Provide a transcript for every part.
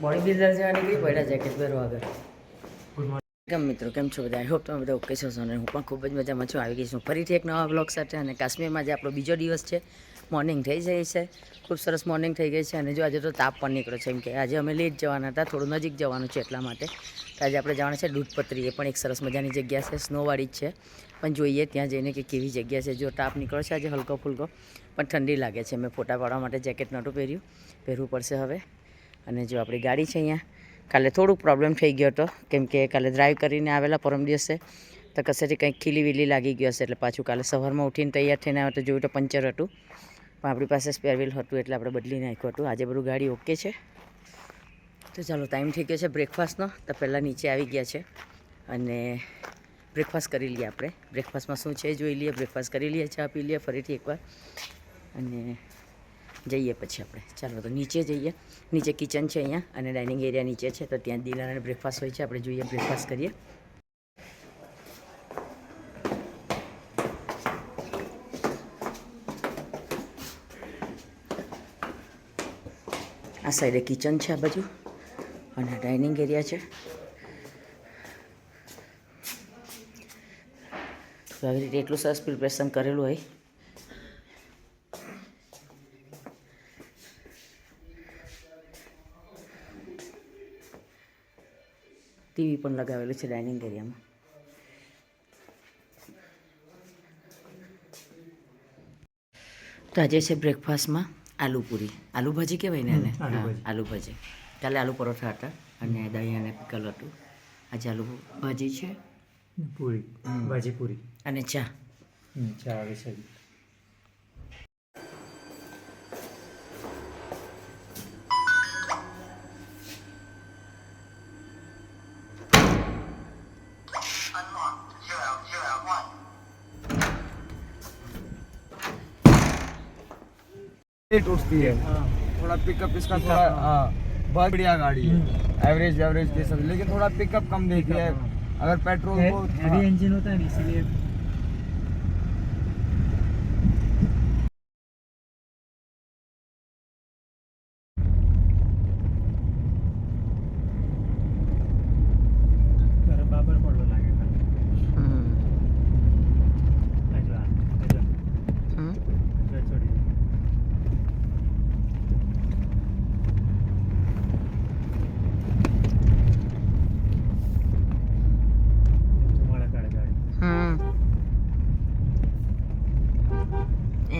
Body builder જવા કઈ પડ્યા જેકેટ પહેરવા આગળ? કેમ મિત્રો કેમ છો બધા? આઈ હોપ તમે બધા ઓકે છો અને હું પણ ખૂબ જ મજામાં છું. આવી ગઈ છું. ફરીથી એક નવા બ્લોગ સાથે અને કાશ્મીરમાં જે આપણો બીજો દિવસ છે મોર્નિંગ થઈ જાય છે. ખૂબ સરસ મોર્નિંગ થઈ ગઈ છે અને જો આજે તો તાપ પણ નીકળ્યો છે. એમ કે આજે અમે લેટ જવાના હતા, થોડું નજીક જવાનું છે એટલા માટે. તો આજે આપણે જવાના છે દૂધપત્રી, એ પણ એક સરસ મજાની જગ્યા છે સ્નોવાળી જ છે. પણ જોઈએ ત્યાં જઈને કે કેવી જગ્યા છે. જો તાપ નીકળ્યો છે આજે હલકો ફુલકો, પણ ઠંડી લાગે છે. મેં ફોટા પાડવા માટે જેકેટ નહોતું પહેર્યું. પહેરવું પડશે હવે. અને જો આપણી ગાડી છે અહીંયા, કાલે થોડુંક પ્રોબ્લેમ થઈ ગયો હતો. કેમ કે કાલે ડ્રાઈવ કરીને આવેલા પરમ દિવસે. તો કશેથી કંઈક ખીલી વીલી લાગી ગયો હશે એટલે પાછું કાલે સવારમાં ઉઠીને તૈયાર થઈને આવ્યો તો જોયું તો પંચર હતું. પણ આપણી પાસે સ્પેર વ્હીલ હતું એટલે આપણે બદલી નાખ્યું હતું. આજે બધું ગાડી ઓકે છે. તો ચાલો ટાઈમ થઈ ગયો છે બ્રેકફાસ્ટનો તો પહેલાં નીચે આવી ગયા છે અને બ્રેકફાસ્ટ કરી લઈએ આપણે. બ્રેકફાસ્ટમાં શું છે જોઈ લઈએ. બ્રેકફાસ્ટ કરી લઈએ, ચા પી લઈએ ફરીથી એકવાર. અને જઈએ પછી આપણે. ચાલો, તો નીચે જઈએ. નીચે કિચન છે અહીંયા અને ડાઇનિંગ એરિયા નીચે છે. તો ત્યાં ડિનર અને બ્રેકફાસ્ટ હોય છે. આપણે જોઈએ બ્રેકફાસ્ટ કરીએ. આ સાઈડે કિચન છે આ બાજુ. અને ડાઇનિંગ એરિયા છે. આવી રીતે એટલું સરસ પ્રિપરેશન કરેલું હોય. ટીવી પણ લગાવેલું છે ડાઇનિંગ એરિયામાં. તો આજે છે બ્રેકફાસ્ટમાં. આલુ પૂરી. આલુ ભાજી કહેવાય ને એને? હા આલુ ભાજી. કાલે આલુ પરોઠા હતા અને દહીં અને પીકલ હતું. આજે આલુ ભાજી છે. પૂરી ભાજી પૂરી. અને ચા. ચા આવે છે लेट उठती है। थोड़ा पिकअप इसका थोड़ा हाँ, बहुत बढ़िया गाड़ी है। एवरेज एवरेज के सब। लेकिन थोड़ा पिकअप कम देखिए। है। अगर पेट्रोल को इंजन होता है इसीलिए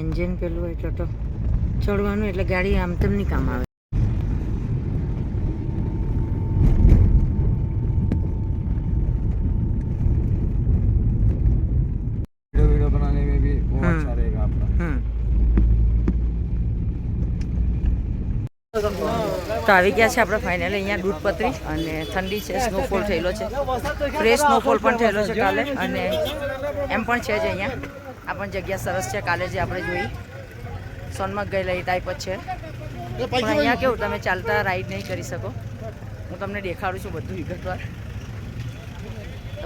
એન્જિન પેલું એટલે તો ચડવાનું એટલે ગાડી આમ તેમ નહીં કામ આવે. તો આવી ગયા છે આપણે ફાઇનલ અહીંયા દૂધપત્રી અને ઠંડી છે સ્નોફોલ થયેલો છે. ફ્રેશ સ્નોફોલ પણ થયેલો છે કાલે અને એમ પણ છે જ અહીંયા. આ પણ જગ્યા સરસ છે કાલે જે આપણે જોઈ. સોનમર્ગ ગયેલા એ ટાઈપ જ છે. પણ અહીંયા કેવું તમે ચાલતા રાઈડ નહીં કરી શકો. હું તમને દેખાડું છું બધું વિગતવાર.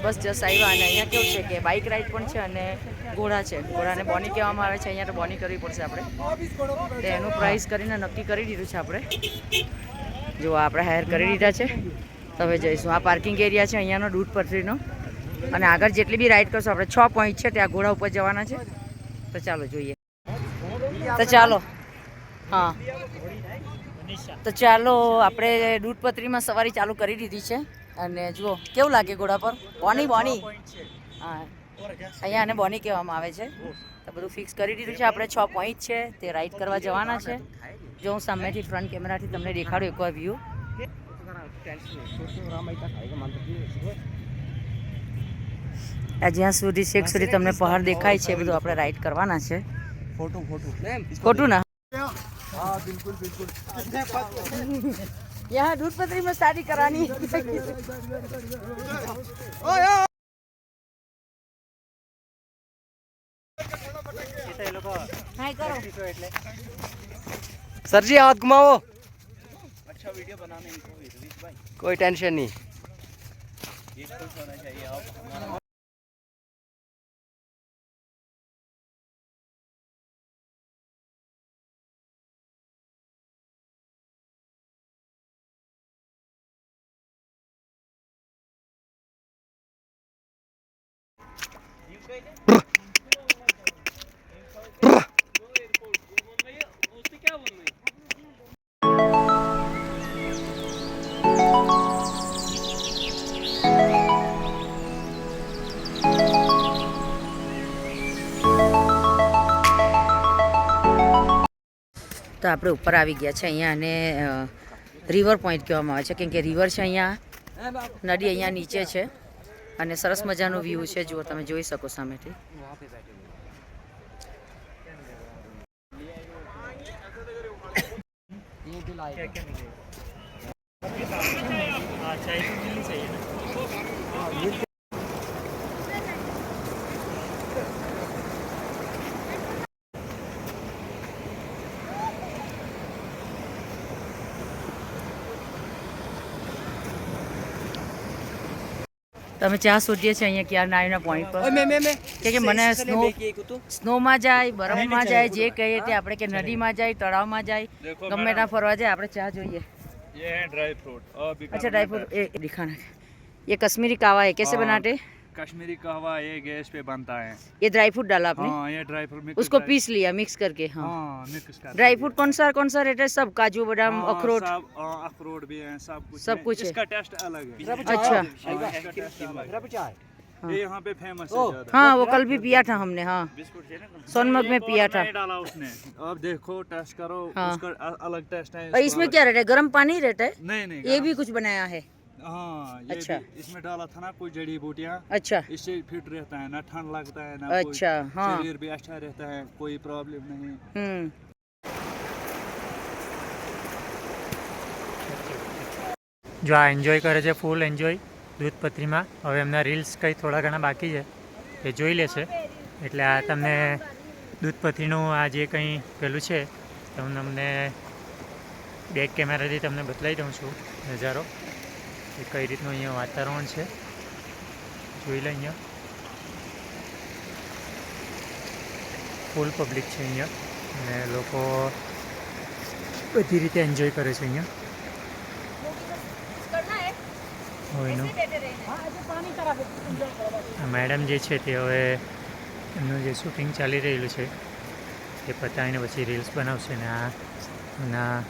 બસ જસ્ટ આવ્યા અને અહીંયા કેવું છે કે બાઇક રાઈડ પણ છે અને ઘોડા છે. ઘોડાને બોની કહેવામાં આવે છે અહીંયા તો બોની કરવી પડશે આપણે. તો એનું પ્રાઇસ કરીને નક્કી કરી દીધું છે આપણે. જો આપણે હાયર કરી દીધા છે. તો હવે જઈશું. આ પાર્કિંગ એરિયા છે અહીંયાનો દૂધ પથરીનો અને આગળ જેટલી બી રાઈડ કરશો, આપણે છ પોઈન્ટ છે, ત્યાં ઘોડા ઉપર જવાના છે. તો ચાલો જોઈએ. તો ચાલો. હા. તો ચાલો, આપણે દૂધપત્રીમાં સવારી ચાલુ કરી દીધી છે. અને જુઓ, કેવું લાગે ઘોડા પર? બોની બોની. હા. અહીંયા આને બોની કહેવામાં આવે છે. તો બધું ફિક્સ કરી દીધું છે. આપણે છ પોઈન્ટ છે, તે રાઈડ કરવા જવાના છે. જો હું સામેથી ફ્રન્ટ કેમેરાથી તમને દેખાડું, એકવાર વ્યૂ આ જ્યાં સુધી છેક સુધી તમને પહાડ દેખાય છે બધું આપણે રાઈડ કરવાના છે. ખોટું ખોટું ખોટું ના. હા બિલકુલ બિલકુલ. યહાં દૂધ પતરી માં શાદી સરજી હાથ ઘુમાવો કોઈ ટેન્શન નહીં. તો આપણે ઉપર આવી ગયા છે અહીંયા અને રિવર પોઈન્ટ કહેવામાં આવે છે. કેમ કે રિવર છે અહીંયા, નદી અહીંયા નીચે છે. અને સરસ મજાનો વ્યૂ છે જુઓ તમે જોઈ શકો સામેથી. क्या તમે ચા શોધીએ છીએ અહીંયા ક્યાં નાયના પોઈન્ટ પર કે કે મને સ્નો સ્નોમાં જાય બરફમાં જાય જે કહીએ તે આપણે કે નદીમાં જાય તળાવમાં જાય ગમે ત્યાં ફરવા જાય આપણે ચા જોઈએ ये है ड्राई फ्रूट और भी अच्छा ड्राई फ्रूट ये दिखाना ये कश्मीरी कावा है कैसे हाँ। बनाते कश्मीरी कहवा ये गैस पे बनता है। ये ड्राई फ्रूट डाला आपने? हाँ ये ड्राई फ्रूट मिक्स उसको पीस लिया मिक्स करके हाँ। हाँ मिक्स कर ड्राई फ्रूट कौन सा कौन सा रेट है? सब काजू बादाम हाँ, अखरोट। सब हाँ, अखरोट भी है सब कुछ सब कुछ है। इसका टेस्ट अलग है। अच्छा। हाँ। ये यहाँ पे फ़ेमस है हाँ वो कल भी पिया था हमने हाँ। सोनमर्ग में पिया था। डाला उसने। अब देखो टेस्ट करो हाँ। उसका अलग टेस्ट है इसमें क्या रहता है? गर्म पानी रहता है? नहीं नहीं ये भी कुछ बनाया है। हाँ ये अच्छा। भी इसमें डाला था ना कुछ जड़ी बूटियाँ अच्छा इससे फिट रहता है ना ठंड लगता है ना कोई अच्छा, हाँ। शरीर भी अच्छा रहता है कोई प्रॉब्लम नहीं हम्म જો આ એન્જોય કરે છે ફૂલ એન્જોય દૂધપત્રીમાં હવે એમના રીલ્સ કંઈ થોડા ઘણા બાકી છે એ જોઈ લેશે એટલે આ તમને દૂધપત્રીનું આ જે કંઈ પેલું છે તો હું તમને બેક કેમેરાથી તમને બતાવી દઉં છું નજારો કે કઈ રીતનું અહીંયા વાતાવરણ છે? જોઈ લે અહીંયા. ફૂલ પબ્લિક છે અહીંયા. અને લોકો બધી રીતે એન્જોય કરે છે અહીંયા. મેડમ જે છે તે હવે એમનું જે શૂટિંગ ચાલી રહેલું છે એ પતાવીને પછી રીલ્સ બનાવશે ને આ ના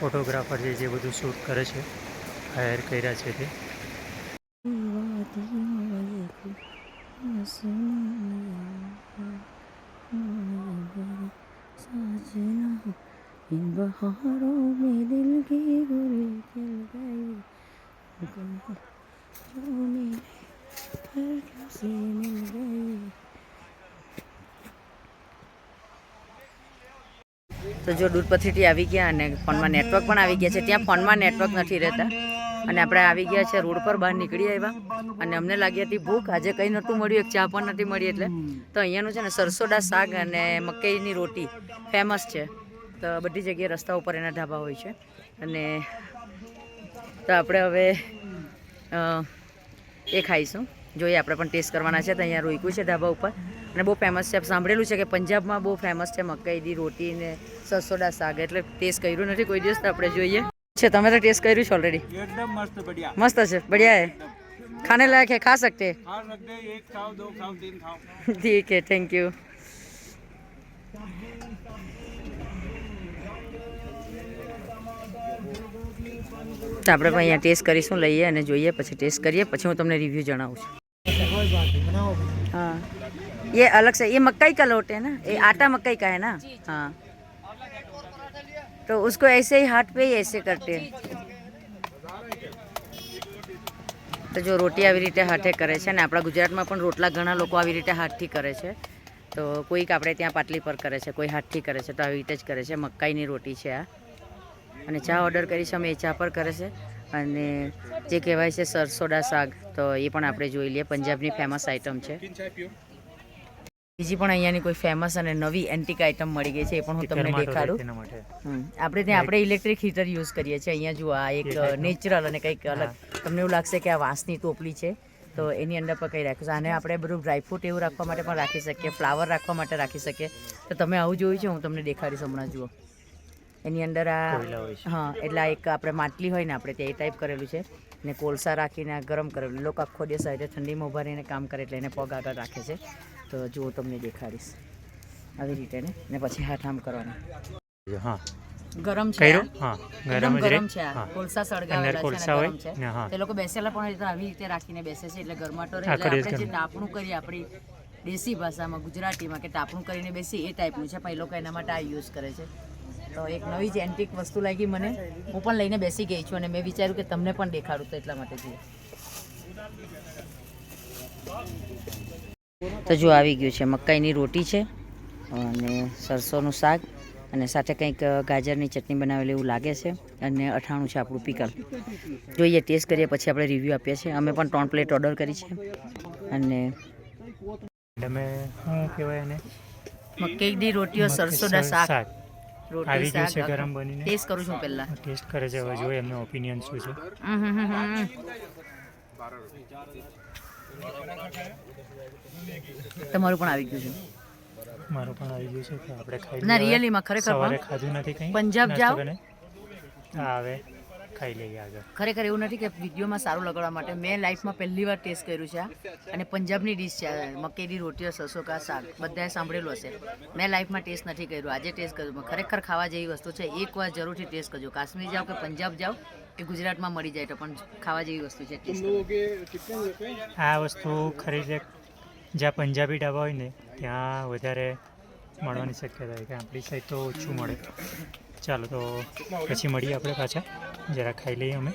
ફોટોગ્રાફર જે જે બધું શૂટ કરે છે. હાયર કર્યા છે તે इन बहारों में दिल की गुरी चल गई जो मेरे हर से मिल गई તો જો દૂધપથરીથી આવી ગયા અને ફોનમાં નેટવર્ક પણ આવી ગયા છે ત્યાં ફોનમાં નેટવર્ક નથી રહેતા અને આપણે આવી ગયા છે રોડ પર બહાર નીકળી આવ્યા. અને અમને લાગી હતી ભૂખ. આજે કંઈ નહોતું મળ્યું, એક ચા પણ નથી મળી એટલે. તો અહીંયાનું છે ને સરસોડા શાક અને મકાઈની રોટી ફેમસ છે. તો બધી જગ્યાએ રસ્તા ઉપર એના ઢાબા હોય છે. અને તો આપણે હવે એ ખાઈશું. જોઈએ આપણે પણ ટેસ્ટ કરવાના છે. તો અહીંયા રોક્યું છે ઢાબા ઉપર. અને બહુ ફેમસ છે. સાંભળેલું છે કે પંજાબમાં બહુ ફેમસ છે મકાઈની રોટી ને સરસોડા શાક. એટલે ટેસ્ટ કર્યું નથી. કોઈ દિવસ તો આપણે જોઈએ. છે તમે તો ટેસ્ટ કર્યું છે ઓલરેડી एकदम मस्त बढ़िया मस्त है बढ़िया है खाने लायक है खा सकते हैं खा सकते हैं एक खाओ दो खाओ तीन खाओ ठीक है थैंक यू તો આપણે પણ અહીંયા ટેસ્ટ કરીશું લઈએ અને જોઈએ પછી ટેસ્ટ કરીએ પછી હું તમને રિવ્યू જણાવું છું हाँ ये अलग से ये मकई का लोट है ना ये आटा मकई का है ना हाँ तो उसको ऐसे ही हाथ पे ही ऐसे करते हैं તો જો રોટી આવી રીતે હાથે કરે છે ને આપણા ગુજરાતમાં પણ રોટલા ઘણા લોકો આવી રીતે હાથથી કરે છે તો કોઈક આપણે ત્યાં પાટલી પર કરે છે કોઈ હાથથી કરે છે તો આવી રીતે જ કરે છે મકાઈની રોટી છે આ અને ચા ઓર્ડર કરી છે અમે એ ચા પર કરે છે અને જે કહેવાય છે સરસોડા શાક તો એ પણ આપણે જોઈ લઈએ પંજાબની ફેમસ આઈટમ છે બીજી પણ અહીંયાની કોઈ ફેમસ અને નવી એન્ટિક આઇટમ મળી ગઈ છે એ પણ હું તમને દેખાડું. હમ. આપણે ત્યાં આપણે ઇલેક્ટ્રિક હીટર યુઝ કરીએ છીએ. અહીંયા જુઓ આ એક? નેચરલ અને કંઈક અલગ. તમને એવું લાગશે કે આ વાંસની ટોપલી છે તો એની અંદર પર કંઈ રાખ્યું છે. આને આપણે બધું ડ્રાયફ્રૂટ એવું રાખવા માટે પણ રાખી શકીએ ફ્લાવર રાખવા માટે રાખી શકીએ. તો તમે આવું જોયું છે હું તમને દેખાડીશ હમણાં જુઓ. એની અંદર આ. હા એટલે આ એક આપણે માટલી હોય ને આપણે ત્યાં એ ટાઈપ કરેલું છે. ને કોલસા રાખીને ગરમ કરેલું. લોકો આખો દિવસ આવી રીતે ઠંડીમાં ઊભા રહીને કામ કરે એટલે એને પગ આગળ રાખે છે. તો જુઓ તમને દેખાડીશ. આવી રીતે ને? ને પછી હાથ આમ કરવાના. હા. ગરમ છે હા. ગરમ ગરમ છે કોલસા સળગાવેલા છે ગરમ છે. તે લોકો બેસેલા પણ આવી રીતે રાખીને બેસે છે એટલે ગરમાટો રહે. આખો એટલે આપણે જે ગરમ. કરીએ આપણી દેશી ભાષામાં ગુજરાતીમાં કે ટાપણું કરીને બેસી એ ટાઈપનું છે પણ એ લોકો એના માટે આ યુઝ કરે છે. તો એક નવી જ એન્ટિક વસ્તુ લાગી મને. હું પણ લઈને બેસી ગઈ છું અને મેં વિચાર્યું કે તમને પણ દેખાડું તો એટલા માટે જુઓ. તો જો આવી ગયું છે મકાઈની રોટી છે અને સરસોનું શાક અને સાથે કંઈક ગાજરની ચટણી બનાવેલી એવું લાગે છે અને અઠાણું છે આપણું પીકલ. જોઈએ ટેસ્ટ કરીએ પછી આપણે રિવ્યૂ આપીએ છીએ. અમે પણ ત્રણ પ્લેટ ઓર્ડર કરી છે અને તમે શું કહેવાય એને? મકાઈની રોટીઓ સરસોના શાક. રોટી આવી ગયું શાક છે ગરમ બનીને? ટેસ્ટ કરું છું પહેલા. ટેસ્ટ કરે છે હવે જોઈએ એમનો ઓપિનિયન શું છે. તમારું પણ આવી ગયું છે. મારું પણ આવી ગયું છે. આપણે ખાઈ ના. રિયલીમાં ખરેખર સવારે ખાધું નથી કંઈ. પંજાબ જાવ જાઓ? ખાઈ લઈએ આગળ. ખરેખર એવું નથી કે વિડીયોમાં સારું લગાડવા માટે. મેં લાઈફમાં પહેલી વાર ટેસ્ટ કર્યું છે અને પંજાબની ડીશ છે મકેની રોટીઓ સસોકા શાક. બધાએ સાંભળેલું હશે. મેં લાઈફમાં ટેસ્ટ નથી કર્યું. આજે ટેસ્ટ કર્યું. ખરેખર ખાવા જેવી વસ્તુ છે. એકવાર જરૂરથી ટેસ્ટ કરજો. કાશ્મીર જાઓ કે પંજાબ જાઓ કે ગુજરાતમાં મળી જાય તો પણ ખાવા જેવી વસ્તુ છે. આ વસ્તુ ખરીદે જ્યાં પંજાબી ઢાબા હોય ને ત્યાં વધારે મળવાની શક્યતા હોય. કે આપણી સાઈડ તો ઓછું મળે. ચાલો તો પછી મળીએ આપણે પાછા. જરા ખાઈ લઈએ અમે.